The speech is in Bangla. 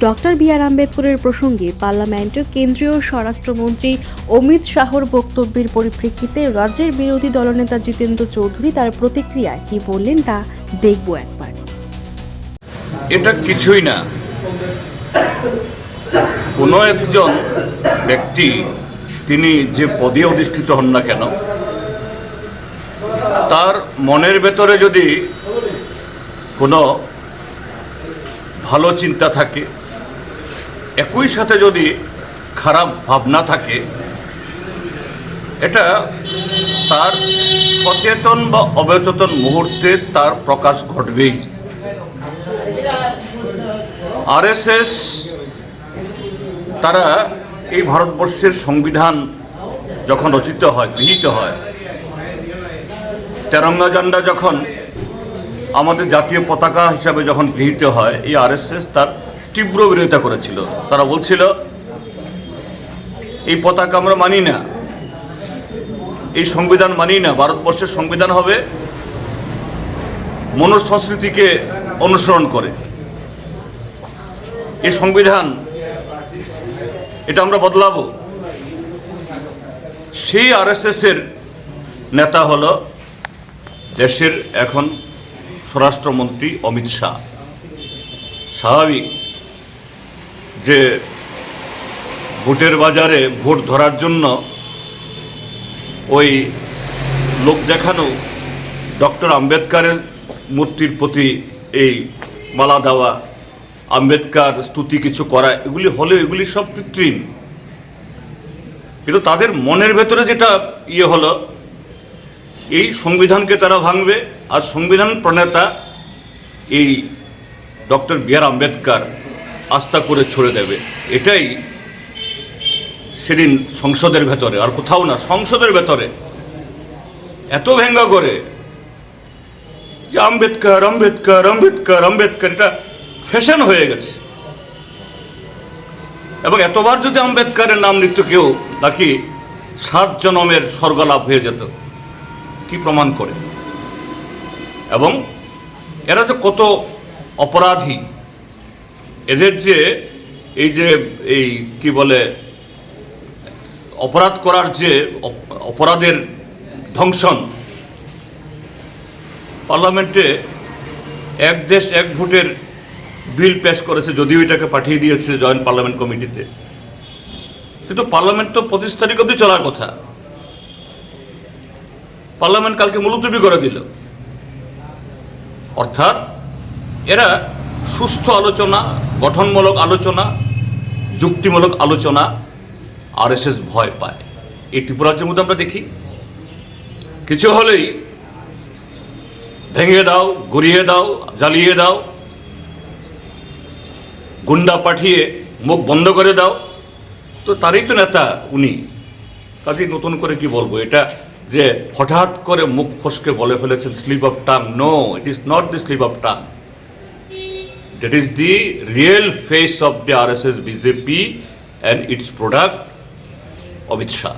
ডক্টর বি আর আম্বেদকরের প্রসঙ্গে পার্লামেন্টে কেন্দ্রীয় স্বরাষ্ট্রমন্ত্রী অমিত শাহর বক্তব্যের পরিপ্রেক্ষিতে রাজ্যের বিরোধী দলনেতা জিতেন্দ্র চৌধুরী তার প্রতিক্রিয়ায় কি বললেন তা দেখব একবার। এটা কিছুই না। কোনো একজন ব্যক্তি, তিনি যে পদে অধিষ্ঠিত হন না কেন, তার মনের ভেতরে যদি কোনো ভালো চিন্তা থাকে একই সাথে যদি খারাপ ভাবনা থাকে, এটা তার সচেতন বা অবচেতন মুহূর্তে তার প্রকাশ ঘটবেই। আরএসএস, তারা এই ভারতবর্ষের সংবিধান যখন রচিত হয়, গৃহীত হয়, তেরঙ্গা ঝান্ডা যখন আমাদের জাতীয় পতাকা হিসাবে যখন গৃহীত হয়, এই আরএসএস তার তীব্র বিরোধিতা করেছিল। তারা বলছিল, এই পতাকা আমরা মানি না। এই সংবিধান মানি না। ভারতবর্ষের সংবিধান হবে মনুষ্য সংস্কৃতিকে অনুসরণ করে। এই সংবিধান, এটা আমরা বদলাবো। সেই আরএসএস এর নেতা হলো দেশের এখন স্বরাষ্ট্রমন্ত্রী অমিত শাহ। স্বাভাবিক যে ভোটের বাজারে ভোট ধরার জন্য ওই লোক দেখানো ডক্টর আম্বেদকারের মূর্তির প্রতি এই মালা দেওয়া, আম্বেদকার স্তুতি কিছু করা, এগুলি হলে এগুলি সব কৃত্রিম। কিন্তু তাদের মনের ভেতরে যেটা ইয়ে হলো, এই সংবিধানকে তারা ভাঙবে, আর সংবিধান প্রণেতা এই ডক্টর বি আর আম্বেদকার আস্থা করে ছড়ে দেবে। এটাই সেদিন সংসদের ভেতরে, আর কোথাও না, সংসদের ভেতরে এত ভেঙ্গা করে যে আম্বেদকর আম্বেদকর আম্বেদকর আম্বেদকর, এটা ফ্যাশন হয়ে গেছে। এবং এতবার যদি আম্বেদকরের নাম নিত কেউ নাকি সাত জনমের স্বর্গলাভ হয়ে যেত, কি প্রমাণ করে? এবং এরা যে কত অপরাধী এদের যে এই যে এই কি বলে, অপরাধ করার যে অপরাধের ধ্বংসন, পার্লামেন্টে এক দেশ এক ভোটের বিল পেশ করেছে, যদিও এটাকে পাঠিয়ে দিয়েছে জয়েন্ট পার্লামেন্ট কমিটিতে। কিন্তু পার্লামেন্ট তো পঁচিশ তারিখ অব্দি চলার কথা। পার্লামেন্ট কালকে মুলতবি করে দিল। অর্থাৎ এরা সুস্থ আলোচনা, গঠনমূলক আলোচনা, যুক্তিমূলক আলোচনা, আরএসএস ভয় পায়। এই ত্রিপুরাজ্যের মধ্যে আমরা দেখি, কিছু হলেই ভেঙে দাও, গড়িয়ে দাও, জ্বালিয়ে দাও, গুন্ডা পাঠিয়ে মুখ বন্ধ করে দাও। তো তারই তো নেতা উনি। কাজেই নতুন করে কি বলব, এটা যে হঠাৎ করে মুখ ফসকে বলে ফেলেছেন slip of tongue no it is not the slip of tongue That is the real face of the RSS BJP and its product, of its Shah.